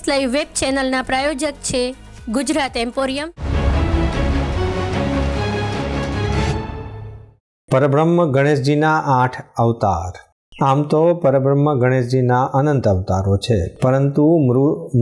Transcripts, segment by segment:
S live web ચેનલના પ્રાયોજક છે Gujarat emporium. પરબ્રહ્મ ગણેશજીના આઠ અવતાર. આમ તો પરબ્રહ્મ ગણેશજીના અનંત અવતારો છે. પરંતુ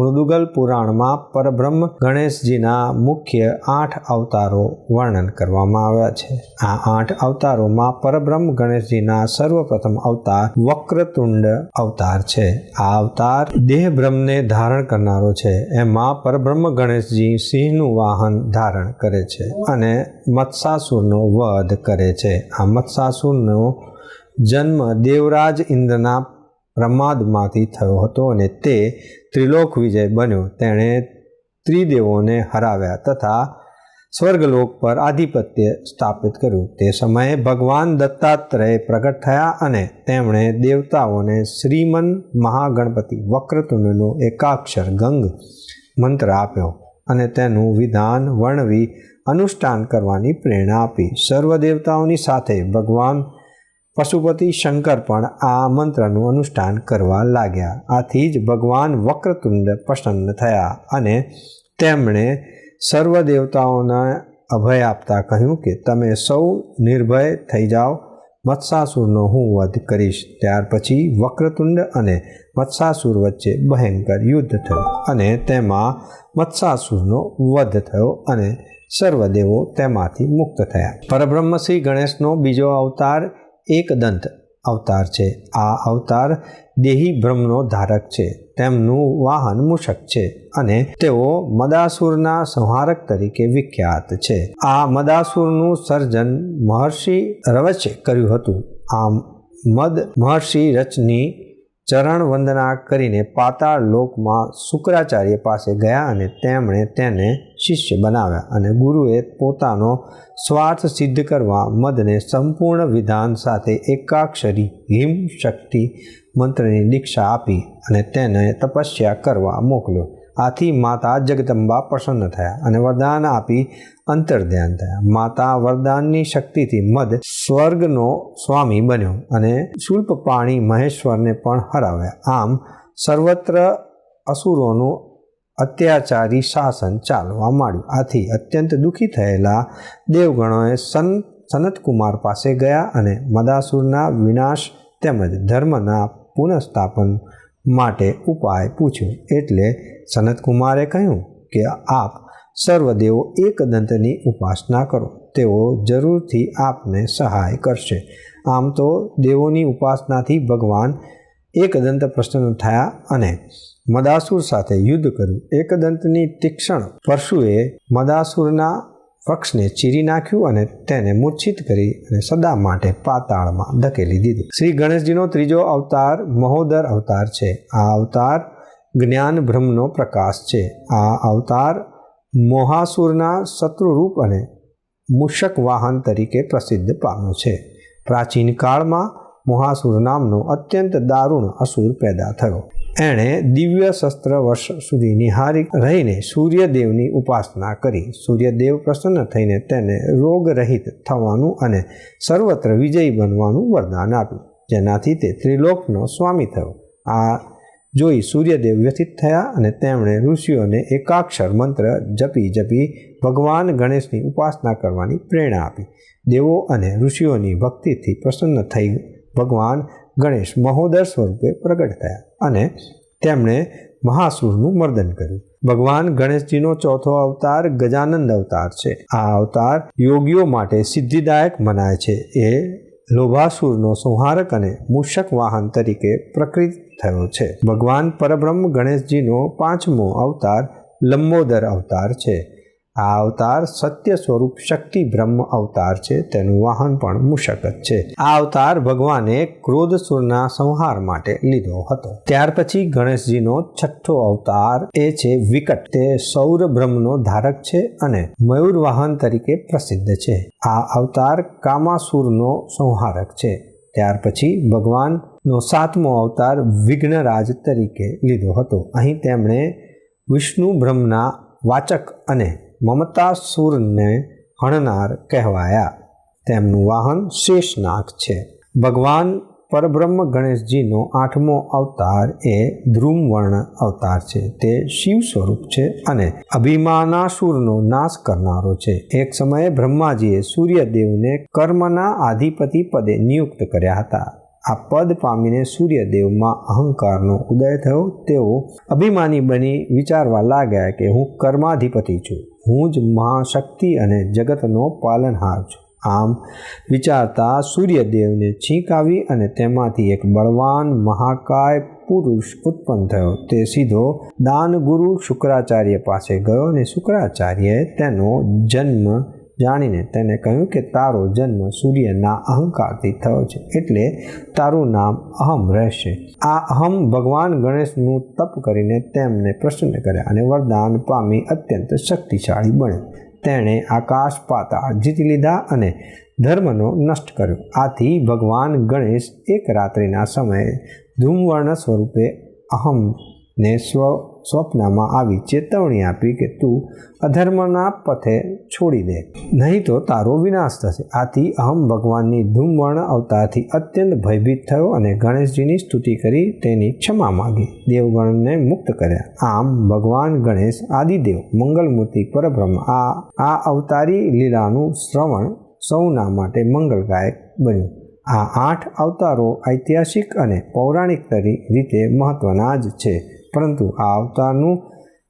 મૃદુગલ પુરાણમાં પરબ્રહ્મ ગણેશજીના મુખ્ય આઠ અવતારો વર્ણન કરવામાં આવ્યા છે. આ આઠ અવતારોમાં પરબ્રહ્મ ગણેશજીના સર્વપ્રથમ અવતાર વક્રતુંડ અવતાર છે. આ અવતાર દેહ બ્રહ્મને ધારણ કરનારો છે. એમાં પરબ્રહ્મ ગણેશજી સિંહનું વાહન ધારણ કરે છે અને મત્સાસુરનો વધ કરે છે. આ મત્સાસુરનો જન્મ દેવરાજ ઇન્દ્રના પ્રમાદમાંથી થયો હતો અને તે ત્રિલોક વિજય બન્યો. તેણે ત્રિદેવોને હરાવ્યા તથા સ્વર્ગલોક પર આધિપત્ય સ્થાપિત કર્યું. તે સમયે ભગવાન દત્તાત્રેય પ્રગટ થયા અને તેમણે દેવતાઓને શ્રીમન મહાગણપતિ વક્રતુંડનો એકાક્ષર ગંગ મંત્ર આપ્યો અને તેનું વિધાન વર્ણવી અનુષ્ઠાન કરવાની પ્રેરણા આપી. સર્વ દેવતાઓની સાથે ભગવાન પશુપતિ શંકર પણ આ મંત્રનું અનુષ્ઠાન કરવા લાગ્યા. આથી જ ભગવાન વક્રતુંડ પ્રસન્ન થયા અને તેમણે સર્વ દેવતાઓને અભય આપતા કહ્યું કે, તમે સૌ નિર્ભય થઈ જાઓ. મત્સાસુરનો હું વધ કરીશ. ત્યાર પછી વક્રતુંડ અને મત્સાસુર વચ્ચે ભયંકર યુદ્ધ થયું અને તેમાં મત્સાસુરનો વધ થયો અને સર્વદેવો તેમાંથી મુક્ત થયા. પરબ્રહ્મ ગણેશનો બીજો અવતાર એકદંત અવતાર છે. આ અવતાર દેહી બ્રહ્મનો ધારક છે. તેમનું વાહન મૂષક છે અને તેઓ મદાસુરના સંહારક તરીકે વિખ્યાત છે. આ મદાસુરનું સર્જન મહર્ષિ રવચે કર્યું હતું. આ મદ મહર્ષિ રચની ચરણ વંદના કરીને પાતાળ લોકમાં શુક્રાચાર્ય પાસે ગયા અને તેમણે તેને શિષ્ય બનાવ્યા અને ગુરુએ પોતાનો સ્વાર્થ સિદ્ધ કરવા મદને સંપૂર્ણ વિધાન સાથે એકાક્ષરી હિમ શક્તિ મંત્રની દીક્ષા આપી અને તેને તપસ્યા કરવા મોકલ્યો. આથી માતા જગદંબા પ્રસન્ન થયા અને વરદાન આપી અંતર્ધ્યાન થયા. માતા વરદાનની શક્તિથી મદ સ્વર્ગનો સ્વામી બન્યો અને શુલ્પપાણી મહેશ્વરને પણ હરાવ્યા. આમ સર્વત્ર અસુરોનું અત્યાચારી શાસન ચાલવા માંડ્યું. આથી અત્યંત દુઃખી થયેલા દેવગણોએ સન, સનતકુમાર પાસે ગયા અને મદાસુરના વિનાશ તેમજ ધર્મના પુનઃસ્થાપન માટે ઉપાય પૂછ્યો. એટલે સનતકુમારે કહ્યું કે આપ સર્વદેવો એકદંતની ઉપાસના કરો. તેઓ જરૂરથી આપને સહાય કરશે. આમ તો દેવોની ઉપાસનાથી ભગવાન એકદંત પ્રસન્ન થયા અને મદાસુર સાથે યુદ્ધ કર્યું. એકદંતની તીક્ષણ પરશુએ મદાસુરના વૃક્ષને ચીરી નાખ્યું અને તેને મૂર્છિત કરી અને સદા માટે પાતાળમાં ધકેલી દીધું. શ્રી ગણેશજીનો ત્રીજો અવતાર મહોદર અવતાર છે. આ અવતાર જ્ઞાન બ્રહ્મનો પ્રકાશ છે. આ અવતાર મોહાસુરના શત્રુરૂપ અને મૂષક વાહન તરીકે પ્રસિદ્ધ પામ્યો છે. પ્રાચીન કાળમાં મોહાસુર નામનો અત્યંત દારૂણ અસુર પેદા થયો. એણે દિવ્ય શસ્ત્ર વર્ષ સુધી નિહારી રહીને સૂર્યદેવની ઉપાસના કરી. સૂર્યદેવ પ્રસન્ન થઈને તેને રોગરહિત થવાનું અને સર્વત્ર વિજયી બનવાનું વરદાન આપ્યું. જેનાથી તે ત્રિલોકનો સ્વામી થયો. આ જોઈ સૂર્યદેવ વ્યથિત થયા અને તેમણે ઋષિઓને એકાક્ષર મંત્ર જપી જપી ભગવાન ગણેશની ઉપાસના કરવાની પ્રેરણા આપી. દેવો અને ઋષિઓની ભક્તિથી પ્રસન્ન થઈ ભગવાન ગણેશ મહોદર સ્વરૂપે પ્રગટ થયા અને તેમણે મહાસુરનું મર્દન કર્યું. ભગવાન ગણેશજીનો ચોથો અવતાર ગજાનંદ અવતાર છે. આ અવતાર યોગીઓ માટે સિદ્ધિદાયક મનાય છે. એ લોભાસુરનો સંહારક અને મૂષક વાહન તરીકે પ્રકૃત થયો છે. ભગવાન પરબ્રહ્મ ગણેશજીનો પાંચમો અવતાર લંબોદર અવતાર છે. આ અવતાર સત્ય સ્વરૂપ શક્તિ બ્રહ્મ અવતાર છે, તેનું વાહન પણ મૂષક જ છે. આ અવતાર ભગવાને ક્રોધસુરના સંહાર માટે લીધો હતો. ત્યાર પછી ગણેશજીનો છઠ્ઠો અવતાર એ છે વિકટ. તે સૌર બ્રહ્મનો ધારક છે અને મયુર વાહન તરીકે પ્રસિદ્ધ છે. આ અવતાર કામાસુરનો સંહારક છે. ત્યાર પછી ભગવાનનો સાતમો અવતાર વિઘ્નરાજ તરીકે લીધો હતો. અહીં તેમણે વિષ્ણુ બ્રહ્મના વાચક અને મમતાસુરને હણનાર કહેવાયા. તેમનું વાહન શેષનાગ છે. ભગવાન પરબ્રહ્મ ગણેશજીનો આઠમો અવતાર એ ધ્રુમવર્ણ અવતાર છે. તે શિવ સ્વરૂપ છે અને અભિમાનાસુરનો નાશ કરનારો છે. એક સમયે બ્રહ્માજીએ સૂર્યદેવને કર્મના આધિપતિ પદે નિયુક્ત કર્યા હતા. આ પદ પામીને સૂર્યદેવમાં અહંકારનો ઉદય થયો. તેઓ અભિમાની બની વિચારવા લાગ્યા કે હું કર્માધિપતિ છું. હું જ મહાશક્તિ અને જગતનો પાલનહાર છું. આમ વિચારતા સૂર્યદેવને છીંક આવી અને તેમાંથી એક બળવાન મહાકાય પુરુષ ઉત્પન્ન થયો. તે સીધો દાનગુરુ શુક્રાચાર્ય પાસે ગયો અને શુક્રાચાર્યએ તેનો જન્મ જાણીને તેને કહ્યું કે તારો જન્મ સૂર્યના અહંકારથી થયો છે, એટલે તારું નામ અહમ રહેશે. આ અહમ ભગવાન ગણેશનું તપ કરીને તેમને પ્રસન્ન કર્યા અને વરદાન પામી અત્યંત શક્તિશાળી બન્યો. તેણે આકાશ પાતાળ જીતી લીધા અને ધર્મનો નષ્ટ કર્યો. આથી ભગવાન ગણેશ એક રાત્રિના સમયે ધૂમવર્ણ સ્વરૂપે અહમને સ્વ સ્વપ્નમાં આવી ચેતવણી આપી કે તું અધર્મના પથે છોડી દે. નહીં તો તારો વિનાશ થશે. આથી અહમ ભગવાનની ધૂમવર્ણ અવતારથી અત્યંત ભયભીત થયો અને ગણેશજીની સ્તુતિ કરી તેની ક્ષમા માગી. દેવગણને મુક્ત કર્યા. આમ ભગવાન ગણેશ આદિદેવ, મંગલમૂર્તિ, પરબ્રહ્મ, આ આ અવતારી લીલાનું શ્રવણ સૌના માટે મંગલદાયક બન્યું. આ આઠ અવતારો ઐતિહાસિક અને પૌરાણિક રીતે મહત્વના જ છે. પરંતુ આ અવતારનું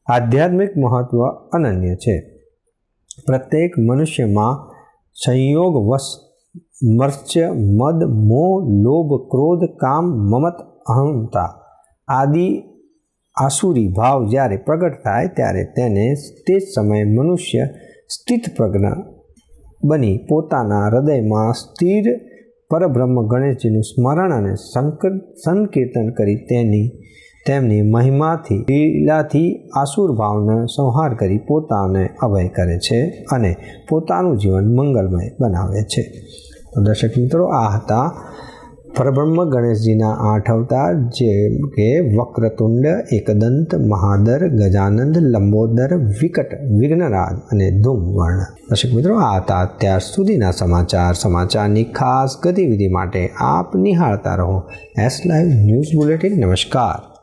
આધ્યાત્મિક મહત્વ અનન્ય છે. પ્રત્યેક મનુષ્યમાં સંયોગવશ મર્ત્ય, મદ, મોહ, લોભ, ક્રોધ, કામ, મમત અહંતા આદિ આસુરી ભાવ જ્યારે પ્રગટ થાય ત્યારે તેને તે જ સમયે મનુષ્ય સ્થિત પ્રજ્ઞ બની પોતાના હૃદયમાં સ્થિર પરબ્રહ્મ ગણેશજીનું સ્મરણ અને સંકર, સંકીર્તન કરી તેની તેમની મહિમાથી, લીલાથી આસુર ભાવનો સંહાર કરી પોતાને અભય કરે છે અને પોતાનું જીવન મંગલમય બનાવે છે. દર્શક મિત્રો, આ હતા પરબ્રહ્મ ગણેશજીના આઠ અવતાર જે કે વક્રતુંડ, એકદંત, મહાદર, ગજાનંદ, લંબોદર, વિકટ, વિઘ્નરાજ અને ધૂમવર્ણ. દર્શક મિત્રો, આ હતા અત્યાર સુધીના સમાચાર. સમાચારની ખાસ ગતિવિધિ માટે આપ નિહાળતા રહો. એસ લાઈવ ન્યૂઝ બુલેટિન નમસ્કાર.